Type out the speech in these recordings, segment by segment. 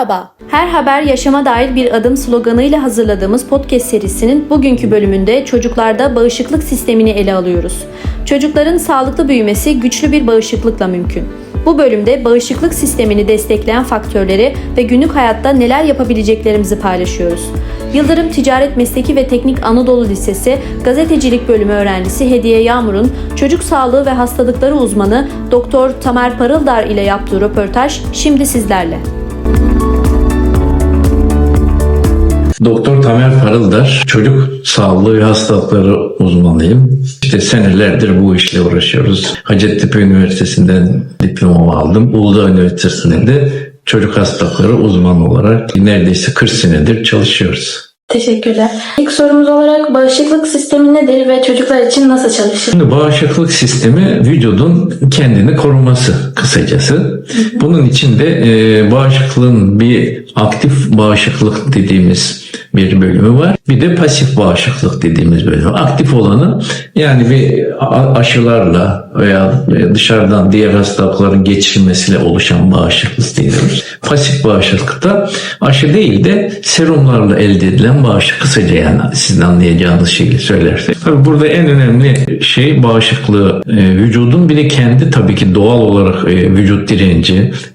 Merhaba, her haber yaşama dair bir adım sloganıyla hazırladığımız podcast serisinin bugünkü bölümünde çocuklarda bağışıklık sistemini ele alıyoruz. Çocukların sağlıklı büyümesi güçlü bir bağışıklıkla mümkün. Bu bölümde bağışıklık sistemini destekleyen faktörleri ve günlük hayatta neler yapabileceklerimizi paylaşıyoruz. Yıldırım Ticaret Mesleki ve Teknik Anadolu Lisesi Gazetecilik Bölümü öğrencisi Hediye Yağmur'un çocuk sağlığı ve hastalıkları uzmanı Doktor Tamer Parıldar ile yaptığı röportaj şimdi sizlerle. Doktor Tamer Parıldar, çocuk sağlığı ve hastalıkları uzmanıyım. İşte senelerdir bu işle uğraşıyoruz. Hacettepe Üniversitesi'nden diplomamı aldım. Uludağ Üniversitesi'nde de çocuk hastalıkları uzmanı olarak neredeyse 40 senedir çalışıyoruz. Teşekkürler. İlk sorumuz olarak bağışıklık sistemi nedir ve çocuklar için nasıl çalışır? Şimdi bağışıklık sistemi vücudun kendini koruması kısacası. Bunun için de e, bağışıklığın bir aktif bağışıklık dediğimiz bir bölümü var. Bir de pasif bağışıklık dediğimiz bölümü. Aktif olanı yani bir aşılarla veya dışarıdan diğer hastalıkların geçirilmesiyle oluşan bağışıklık diyoruz. Pasif bağışıklıkta aşı değil de serumlarla elde edilen bağışıklık. Kısaca yani sizin anlayacağınız şeyi söylersek. Tabii burada en önemli şey bağışıklığı e, vücudun bir de kendi tabii ki doğal olarak e, vücut direnci,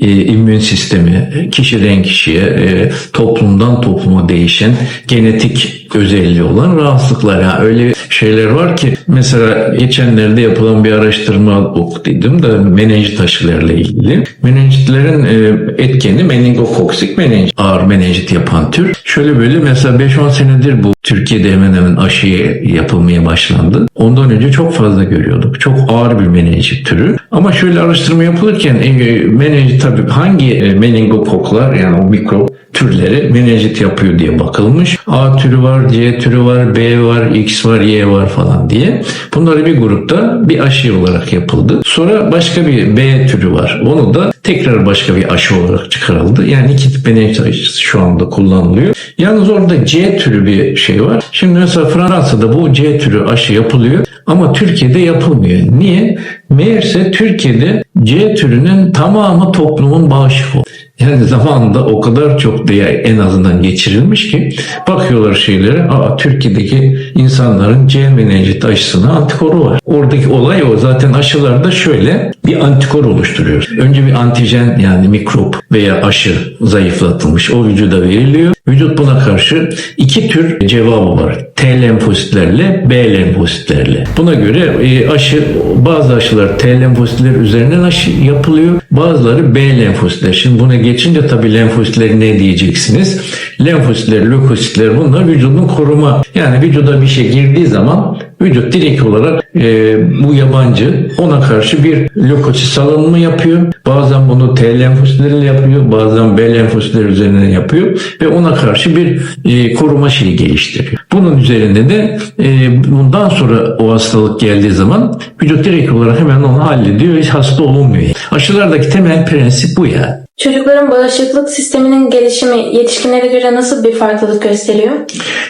e, immün sistemi, kişiden kişiye, e, toplumdan topluma değişen genetik özelliği olan rahatsızlıklar. Yani öyle şeyler var ki mesela geçenlerde yapılan bir araştırma okudum da menenjit aşılarıyla ilgili. Menenjitlerin e, etkeni meningokoksik menenjit, ağır menenjit yapan tür. Şöyle böyle mesela 5-10 senedir bu Türkiye'de hemen hemen aşı yapılmaya başlandı. Ondan önce çok fazla görüyorduk. Çok ağır bir menenjit türü. Ama şöyle araştırma yapılırken e, menenjit tabii hangi e, meningokoklar yani o mikrop türleri menenjit yapıyor diye bakılmış. A türü var, C türü var, B var, X var, Y var falan diye. Bunları bir grupta bir aşı olarak yapıldı. Sonra başka bir B türü var. Onu da tekrar başka bir aşı olarak çıkarıldı. Yani iki tip aşısı şu anda kullanılıyor. Yalnız orada C türü bir şey var. Şimdi mesela Fransa'da bu C türü aşı yapılıyor ama Türkiye'de yapılmıyor. Niye? Meğerse Türkiye'de C türünün tamamı toplumun olduğu. Yani zamanında o kadar çok diye en azından geçirilmiş ki bakıyorlar şeylere aa Türkiye'deki insanların C menenjit aşısına antikoru var. Oradaki olay o. Zaten aşılarda şöyle bir antikor oluşturuyor. Önce bir antijen yani mikrop veya aşı zayıflatılmış o vücuda veriliyor. Vücut buna karşı iki tür cevabı var. T lenfositlerle B lenfositlerle. Buna göre e, aşı bazı aşılar T lenfositler üzerinden aşı yapılıyor. Bazıları B lenfositler. Şimdi buna geçince tabii lenfositler ne diyeceksiniz? Lenfositler, lökositler bunlar vücudun koruma. Yani vücuda bir şey girdiği zaman vücut direkt olarak e, bu yabancı ona karşı bir lökosit salınımı yapıyor. Bazen bunu T lenfositleriyle yapıyor. Bazen B lenfositler üzerinden yapıyor. Ve ona karşı bir e, koruma şeyi geliştiriyor. Bunun üzerinde de e, bundan sonra o hastalık geldiği zaman vücut direkt olarak hemen onu hallediyor. Hiç hasta olunmuyor. Aşılardaki temel prensip bu ya. Çocukların bağışıklık sisteminin gelişimi yetişkinlere göre nasıl bir farklılık gösteriyor?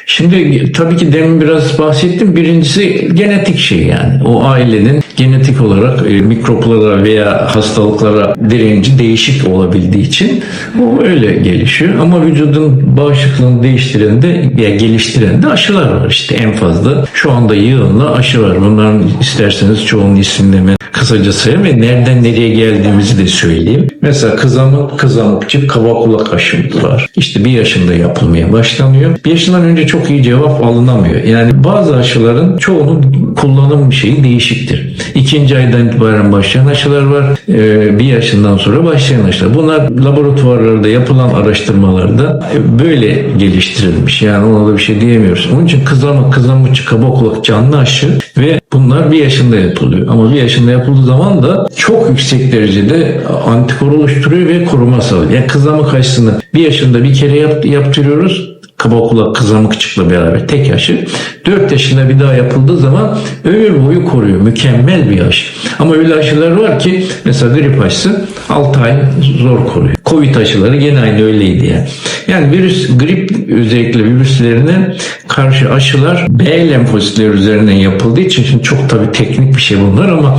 Şimdi tabii ki demin biraz bahsettim. Birincisi genetik şey yani. O ailenin genetik olarak e, mikroplara veya hastalıklara direnci değişik olabildiği için o öyle gelişiyor. Ama vücudun bağışıklığını değiştiren de veya geliştiren de aşılar var işte en fazla. Şu anda yığınla aşı var. Bunların isterseniz çoğunun isimlerini kısaca sayayım ve nereden nereye geldiğimizi de söyleyeyim. Mesela kızamık, kızamıkçı kaba kulak aşımız var. İşte bir yaşında yapılmaya başlanıyor. Bir yaşından önce çok iyi cevap alınamıyor. Yani bazı aşıların çoğunun kullanım şeyi değişiktir. İkinci aydan itibaren başlayan aşılar var. Ee, bir yaşından sonra başlayan aşılar. Bunlar laboratuvarlarda yapılan araştırmalarda böyle geliştirilmiş. Yani ona da bir şey diyemiyoruz. Onun için kızamık, kızamıkçı kaba kulak canlı aşı ve bunlar bir yaşında yapılıyor. Ama bir yaşında yapıldığı zaman da çok yüksek derecede antikor oluşturuyor ve koruma sağlıyor. Yani kızamık aşısını bir yaşında bir kere yap, yaptırıyoruz kaba kulak kızamıkçıkla beraber tek aşı 4 yaşında bir daha yapıldığı zaman ömür boyu koruyor. Mükemmel bir aşı. Ama öyle aşılar var ki mesela grip aşısı 6 ay zor koruyor. Covid aşıları gene aynı öyleydi yani. Yani virüs, grip özellikle virüslerine karşı aşılar B lenfositleri üzerinden yapıldığı için şimdi çok tabii teknik bir şey bunlar ama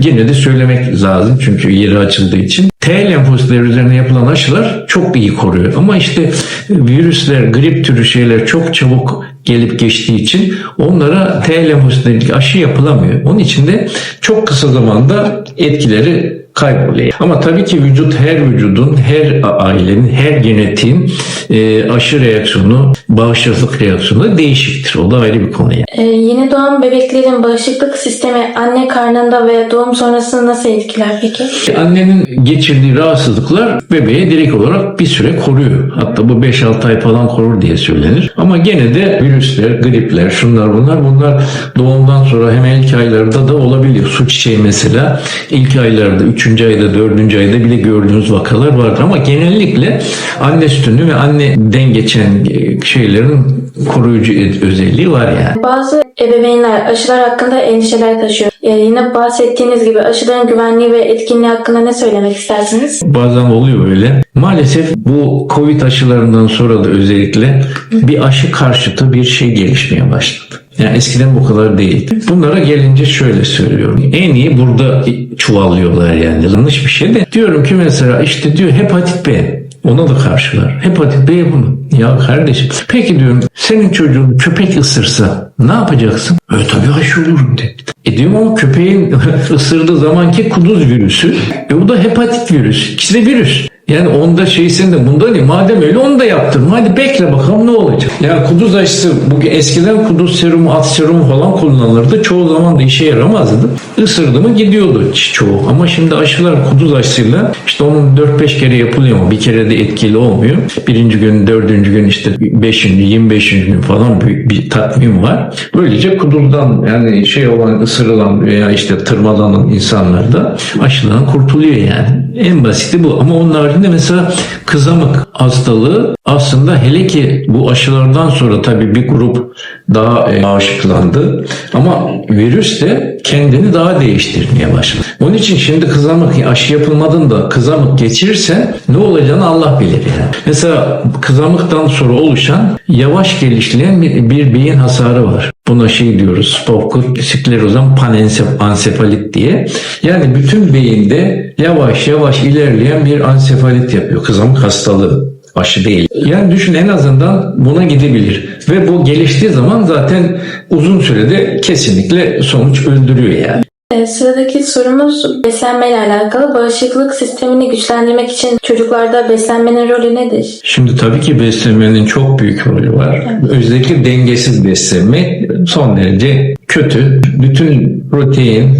gene de söylemek lazım çünkü yeri açıldığı için T lenfositleri üzerine yapılan aşılar çok iyi koruyor. Ama işte virüsler, grip türü şeyler çok çabuk gelip geçtiği için onlara T lenfositlerindeki aşı yapılamıyor. Onun için de çok kısa zamanda etkileri kayboluyor. Ama tabii ki vücut her vücudun, her ailenin, her genetiğin e, aşı reaksiyonu, bağışıklık reaksiyonu değişiktir. O da ayrı bir konu yani. Ee, yeni doğan bebeklerin bağışıklık sistemi anne karnında ve doğum sonrasında nasıl etkiler peki? Annenin geçirdiği rahatsızlıklar bebeği direkt olarak bir süre koruyor. Hatta bu 5-6 ay falan korur diye söylenir. Ama gene de virüsler, gripler, şunlar bunlar bunlar doğumdan sonra hemen ilk aylarda da olabiliyor. Su çiçeği mesela ilk aylarda, 3. ayda, 4. ayda bile gördüğünüz vakalar vardır. Ama genellikle anne sütünü ve anneden geçen şeylerin koruyucu özelliği var yani. Bazı ebeveynler aşılar hakkında endişeler taşıyor. Ee, yine bahsettiğiniz gibi aşıların güvenliği ve etkinliği hakkında ne söylemek istersiniz? Bazen oluyor öyle. Maalesef bu Covid aşılarından sonra da özellikle bir aşı karşıtı bir şey gelişmeye başladı. Yani eskiden bu kadar değildi. Bunlara gelince şöyle söylüyorum. En iyi burada çuvallıyorlar yani. Yanlış bir şey de. Diyorum ki mesela işte diyor hepatit B. Ona da karşılar. Hepatit B bunu. Ya kardeşim. Peki diyorum senin çocuğun köpek ısırsa ne yapacaksın? E tabii aşı olurum dedi. E diyorum ama köpeğin ısırdığı zamanki kuduz virüsü. E bu da hepatit virüs. İkisi de virüs. Yani onda şeysin de bunda değil. Madem öyle onu da yaptırma. Hadi bekle bakalım ne olacak. Yani kuduz aşısı bugün eskiden kuduz serumu, at serumu falan kullanılırdı. Çoğu zaman da işe yaramazdı. Isırdı mı gidiyordu çoğu. Ama şimdi aşılar kuduz aşısıyla işte onun 4-5 kere yapılıyor ama bir kere de etkili olmuyor. Birinci gün, dördüncü gün işte 5. 25. gün falan büyük bir takvim var. Böylece kuduzdan yani şey olan ısırılan veya işte tırmalanan insanlar da aşıdan kurtuluyor yani. En basiti bu. Ama onun haricinde mesela kızamık hastalığı aslında hele ki bu aşılardan sonra tabii bir grup daha e, bağışıklandı. Ama virüs de kendini daha değiştirmeye başladı. Onun için şimdi kızamık aşı yapılmadığında kızamık geçirirse ne olacağını Allah bilir yani. Mesela kızamıktan sonra oluşan yavaş gelişleyen bir beyin hasarı var. Buna şey diyoruz spokut sklerozan panensefalit diye. Yani bütün beyinde yavaş yavaş ilerleyen bir ansefalit yapıyor. Kızamık hastalığı aşı değil. Yani düşün en azından buna gidebilir. Ve bu geliştiği zaman zaten uzun sürede kesinlikle sonuç öldürüyor yani. Ee, sıradaki sorumuz beslenmeyle alakalı. Bağışıklık sistemini güçlendirmek için çocuklarda beslenmenin rolü nedir? Şimdi tabii ki beslenmenin çok büyük rolü var. Özellikle dengesiz beslenme son derece kötü. Bütün protein,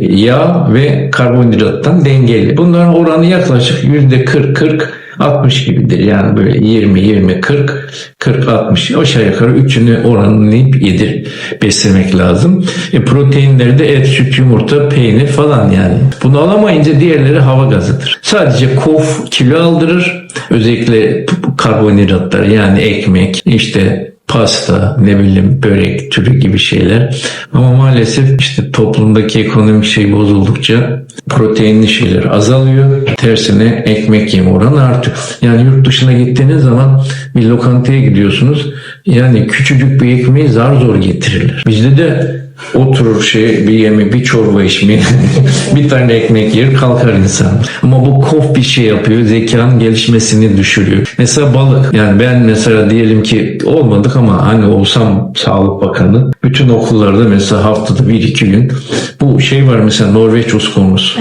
yağ ve karbonhidrattan dengeli. Bunların oranı yaklaşık %40-40 60 gibidir. Yani böyle 20 20 40 40 60 aşağı yukarı üçünü oranlayıp yedir beslemek lazım. E, proteinleri de et, süt, yumurta, peynir falan yani. Bunu alamayınca diğerleri hava gazıdır. Sadece kof kilo aldırır. Özellikle karbonhidratlar yani ekmek, işte pasta, ne bileyim börek türü gibi şeyler. Ama maalesef işte toplumdaki ekonomik şey bozuldukça proteinli şeyler azalıyor. Tersine ekmek yeme oranı artıyor. Yani yurt dışına gittiğiniz zaman bir lokantaya gidiyorsunuz. Yani küçücük bir ekmeği zar zor getirirler. Bizde de oturur şey bir yeme bir çorba içmeyi bir tane ekmek yer kalkar insan. Ama bu kof bir şey yapıyor. Zekanın gelişmesini düşürüyor. Mesela balık. Yani ben mesela diyelim ki olmadık ama hani olsam Sağlık Bakanı bütün okullarda mesela haftada bir iki gün bu şey var mesela Norveç uskumuz.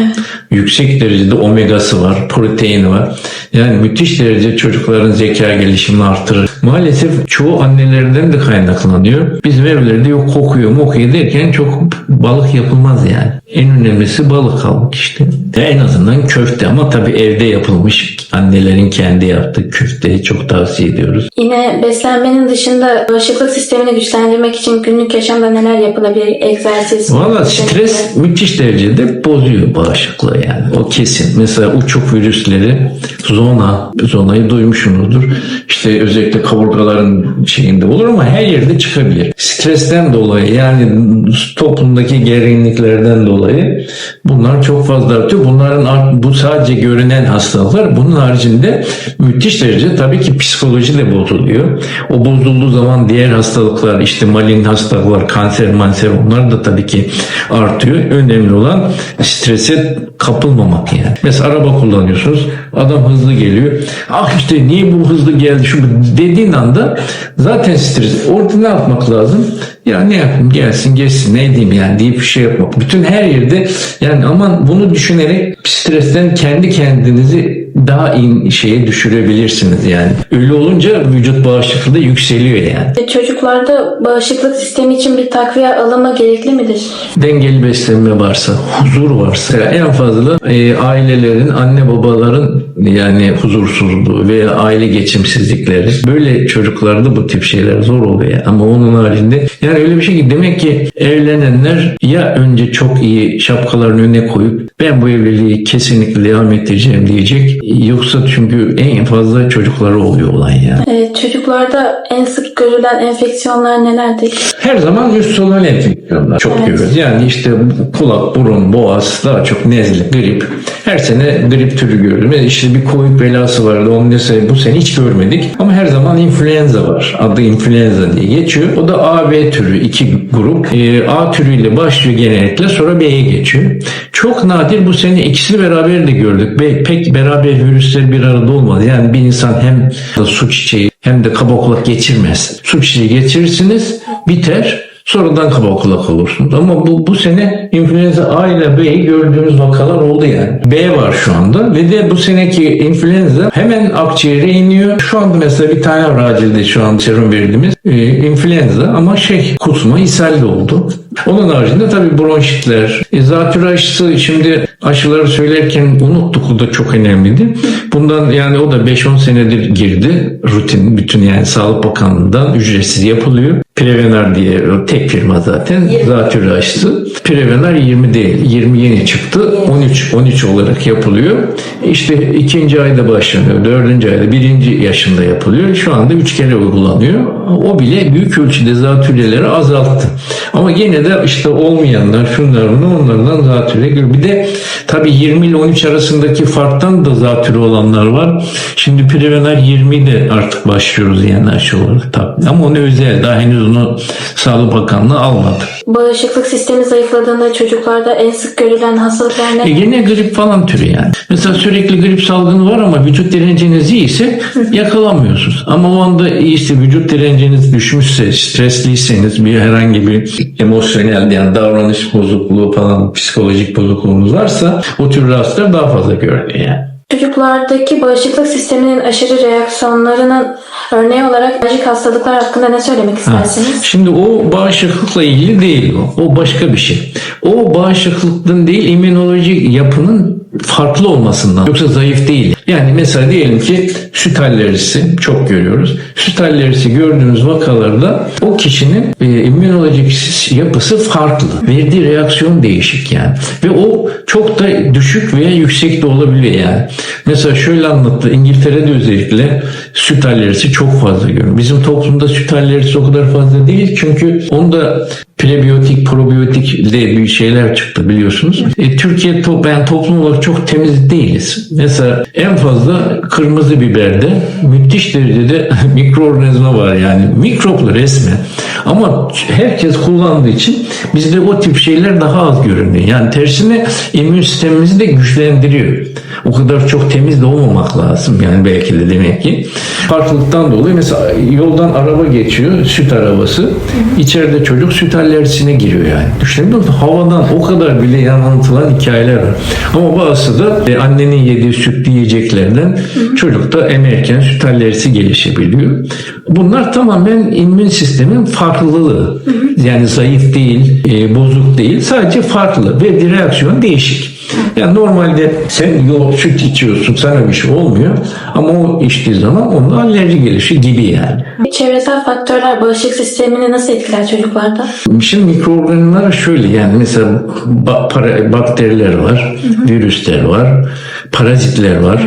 Yüksek derecede omegası var, proteini var. Yani müthiş derece çocukların zeka gelişimini artırır. Maalesef çoğu annelerden de kaynaklanıyor. Bizim evlerde yok kokuyor mokuyor derken çok balık yapılmaz yani. En önemlisi balık kalmak işte. En azından köfte ama tabii evde yapılmış annelerin kendi yaptığı köfteyi çok tavsiye ediyoruz. Yine beslenmenin dışında bağışıklık sistemini güçlendirmek için günlük yaşamda neler yapılabilir? Egzersiz. Valla stres müthiş derecede bozuyor bağışıklığı yani. O kesin. Mesela uçuk virüsleri zona, zonayı duymuşsunuzdur. İşte özellikle kaburgaların şeyinde olur ama her yerde çıkabilir. Stresten dolayı yani toplumdaki gerginliklerden dolayı bunlar çok fazla artıyor. Bunların bu sadece görünen hastalıklar. Bunun haricinde müthiş derece tabii ki psikoloji de bozuluyor. O bozulduğu zaman diğer hastalıklar işte malin hastalıklar, kanser, manser onlar da tabii ki artıyor. Önemli olan strese kapılmamak yani. Mesela araba kullanıyorsunuz. Adam hızlı geliyor. Ah işte niye bu hızlı geldi şu bu?" dediğin anda zaten stres. Orada ne yapmak lazım? Ya ne yapayım gelsin geçsin ne edeyim yani deyip bir şey yapmak. Bütün her yerde yani aman bunu düşünerek stresten kendi kendinizi daha iyi şeye düşürebilirsiniz yani. Öyle olunca vücut bağışıklığı da yükseliyor yani. E, Çocuklarda bağışıklık sistemi için bir takviye alımı gerekli midir? dengeli beslenme varsa, huzur varsa en fazla e, ailelerin, anne babaların yani huzursuzluğu veya aile geçimsizlikleri böyle çocuklarda bu tip şeyler zor oluyor. Ama onun haricinde yani öyle bir şey ki demek ki evlenenler ya önce çok iyi şapkalarını önüne koyup ben bu evliliği kesinlikle devam ettireceğim diyecek. Yoksa çünkü en fazla çocukları oluyor olay yani. E, Çocuklarda en sık görülen enfeksiyonlar nelerdir? Her zaman üst solunum enfeksiyonlar çok Evet. görüyoruz. Yani işte kulak, burun, boğaz daha çok nezle, grip. Her sene grip türü görüyoruz. İşte bir covid belası vardı. Onu ne sene, bu sene hiç görmedik. Ama her zaman influenza var. Adı influenza diye geçiyor. O da A, B türü iki grup. Ee, A türüyle başlıyor genellikle sonra B'ye geçiyor. Çok nadir bu sene ikisini beraber de gördük. Be, pek beraber virüsler bir arada olmadı. Yani bir insan hem su çiçeği hem de kaba kulak geçirmez. Su çiçeği geçirirsiniz biter. Sonradan kaba kulak olursunuz. Ama bu, bu sene influenza A ile B'yi gördüğümüz vakalar oldu yani. B var şu anda ve de bu seneki influenza hemen akciğere iniyor. Şu anda mesela bir tane var acilde şu an serum verdiğimiz e, influenza ama şey kusma ishal oldu. Onun haricinde tabii bronşitler, e, zatürre aşısı şimdi aşıları söylerken o da çok önemliydi. Bundan yani o da 5-10 senedir girdi rutin bütün yani Sağlık Bakanlığı'ndan ücretsiz yapılıyor. Prevenar diye tek firma zaten zatürre aşısı. Prevenar 20 değil 20 yeni çıktı 13 13 olarak yapılıyor. İşte ikinci ayda başlanıyor dördüncü ayda birinci yaşında yapılıyor. Şu anda 3 kere uygulanıyor. O bile büyük ölçüde zatürreleri azalttı. Ama gene de işte olmayanlar şunlar bunu onlardan zatürre görüyor. Bir de tabii 20 ile 13 arasındaki farktan da zatürre olanlar var. Şimdi Prevenar 20 de artık başlıyoruz yani aşı olarak tabii. Ama onu özel daha henüz onu Sağlık Bakanlığı almadı. Bağışıklık sistemi zayıfladığında çocuklarda en sık görülen hastalıklar E ne? gene grip falan türü yani. Mesela sürekli grip salgını var ama vücut direnciniz iyiyse yakalamıyorsunuz. Ama o anda iyiyse vücut direnciniz düşmüşse, stresliyseniz bir herhangi bir emosyonel yani davranış bozukluğu falan psikolojik bozukluğunuz varsa o tür rahatsızlıklar daha fazla görülüyor yani. Çocuklardaki bağışıklık sisteminin aşırı reaksiyonlarının örneği olarak alerjik hastalıklar hakkında ne söylemek istersiniz? Şimdi o bağışıklıkla ilgili değil o. O başka bir şey. O bağışıklıktan değil immünolojik yapının farklı olmasından. Yoksa zayıf değil. Yani mesela diyelim ki süt alerjisi çok görüyoruz. Süt alerjisi gördüğümüz vakalarda o kişinin e, immünolojik yapısı farklı. Verdiği reaksiyon değişik yani. Ve o çok da düşük veya yüksek de olabiliyor yani. Mesela şöyle anlattı. İngiltere'de özellikle süt alerjisi çok fazla görüyorum. Bizim toplumda süt alerjisi o kadar fazla değil. Çünkü onda prebiyotik, probiyotik de bir şeyler çıktı biliyorsunuz. E, Türkiye to ben toplum olarak çok temiz değiliz. Mesela en fazla kırmızı biberde müthiş derecede mikroorganizma var yani. Mikroplu resmen. Ama herkes kullandığı için bizde o tip şeyler daha az görünüyor. Yani tersine immün sistemimizi de güçlendiriyor. O kadar çok temiz de olmamak lazım yani belki de demek ki. Farklılıktan dolayı mesela yoldan araba geçiyor, süt arabası. İçeride çocuk süt alerjisine giriyor yani. Düşünebiliyor musun? Havadan o kadar bile yanıltılan hikayeler var. Ama bazısı da e, annenin yediği sütlü yiyeceklerden çocukta emerken süt alerjisi gelişebiliyor. Bunlar tamamen immün sistemin farklılığı. Yani zayıf değil, e, bozuk değil. Sadece farklı ve reaksiyon değişik. Yani normalde sen yoğurt süt içiyorsun sana bir şey olmuyor. Ama o içtiği zaman onda alerji gelişi gibi yani. Çevresel faktörler bağışıklık sistemini nasıl etkiler çocuklarda? Şimdi mikroorganizmalar şöyle yani mesela ba- para- bakteriler var, virüsler var, parazitler var.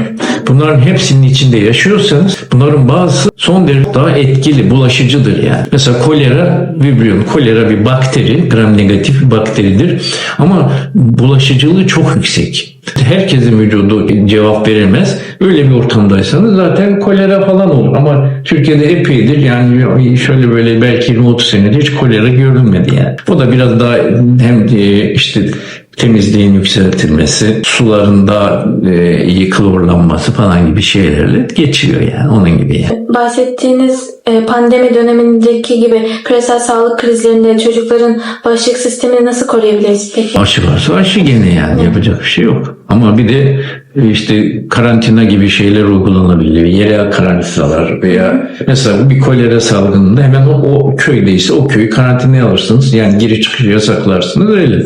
Bunların hepsinin içinde yaşıyorsanız bunların bazısı son derece daha etkili, bulaşıcıdır yani. Mesela kolera, vibrio, kolera bir bakteri, gram negatif bir bakteridir. Ama bulaşıcılığı çok yüksek. Herkesin vücudu cevap veremez. Öyle bir ortamdaysanız zaten kolera falan olur. Ama Türkiye'de epeydir yani şöyle böyle belki 20-30 senedir hiç kolera görülmedi yani. Bu da biraz daha hem e, işte temizliğin yükseltilmesi, suların daha e, klorlanması falan gibi şeylerle geçiyor yani onun gibi yani. Bahsettiğiniz e, pandemi dönemindeki gibi küresel sağlık krizlerinde çocukların bağışıklık sistemini nasıl koruyabiliriz peki? Aşı varsa aşı gene yani yapacak bir şey yok. Ama bir de işte karantina gibi şeyler uygulanabiliyor. Yerel karantinalar veya mesela bir kolera salgınında hemen o, o köydeyse o köyü karantinaya alırsınız. Yani giri çıkışı yasaklarsınız öyle.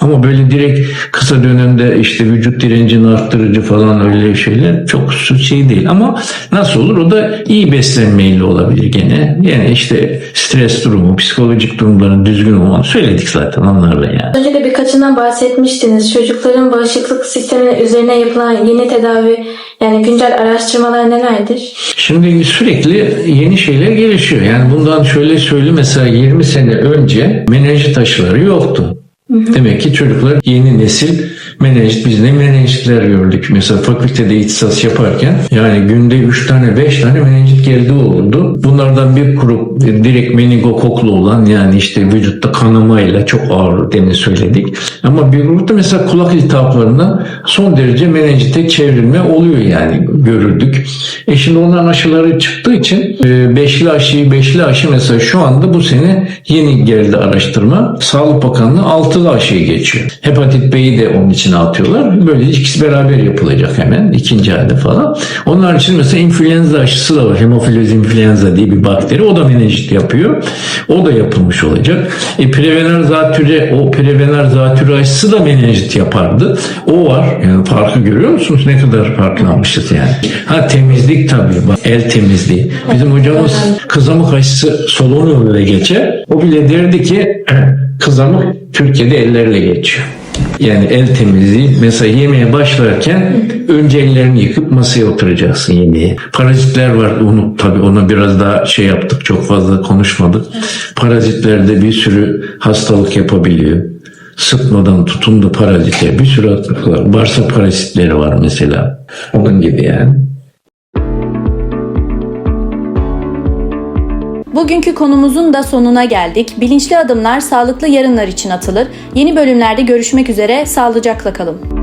Ama böyle direkt kısa dönemde işte vücut direncini arttırıcı falan öyle şeyler çok şey değil. Ama nasıl olur? O da iyi beslenmeyle olabilir gene. Yani işte stres durumu, psikolojik durumların düzgün olmanı söyledik zaten onlarla yani. Önce de birkaçından bahsetmiştiniz. Çocukların bağışıklık sistemi üzerine yapılan yeni tedavi yani güncel araştırmalar nelerdir? Şimdi sürekli yeni şeyler gelişiyor. Yani bundan şöyle söyleyeyim mesela 20 sene önce menenjit aşıları yoktu. Demek ki çocuklar yeni nesil menenjit biz ne menenjitler gördük. Mesela fakültede ihtisas yaparken yani günde 3 tane 5 tane menenjit geldi olurdu. Bunlardan bir grup direkt meningokoklu olan yani işte vücutta kanamayla çok ağır demin söyledik. Ama bir grupta mesela kulak iltihaplarından son derece menenjite çevrilme oluyor yani görürdük. E şimdi onların aşıları çıktığı için e, beşli aşıyı beşli aşı mesela şu anda bu sene yeni geldi araştırma. Sağlık Bakanlığı altılı aşıyı geçiyor. Hepatit B'yi de onun içine atıyorlar. Böyle ikisi beraber yapılacak hemen ikinci ayda falan. Onlar için mesela influenza aşısı da var. Hemofiloz influenza diye bir bakteri. O da menenjit yapıyor. O da yapılmış olacak. E, prevener zatüre, o prevener zatüre aşısı da menenjit yapardı. O var. Yani farkı görüyor musunuz? Ne kadar farklanmışız yani. Ha temizlik tabii. Bak, el temizliği. Bizim hocamız kızamık aşısı solunum geçer. O bile derdi ki kızamık Türkiye'de ellerle geçiyor. Yani el temizliği mesela yemeğe başlarken önce ellerini yıkıp masaya oturacaksın yemeğe. Parazitler var onu tabii ona biraz daha şey yaptık çok fazla konuşmadık. Parazitler de bir sürü hastalık yapabiliyor. Sıtmadan tutun da parazite bir sürü hastalık var. Bağırsak parazitleri var mesela. Onun gibi yani. Bugünkü konumuzun da sonuna geldik. Bilinçli adımlar sağlıklı yarınlar için atılır. Yeni bölümlerde görüşmek üzere. Sağlıcakla kalın.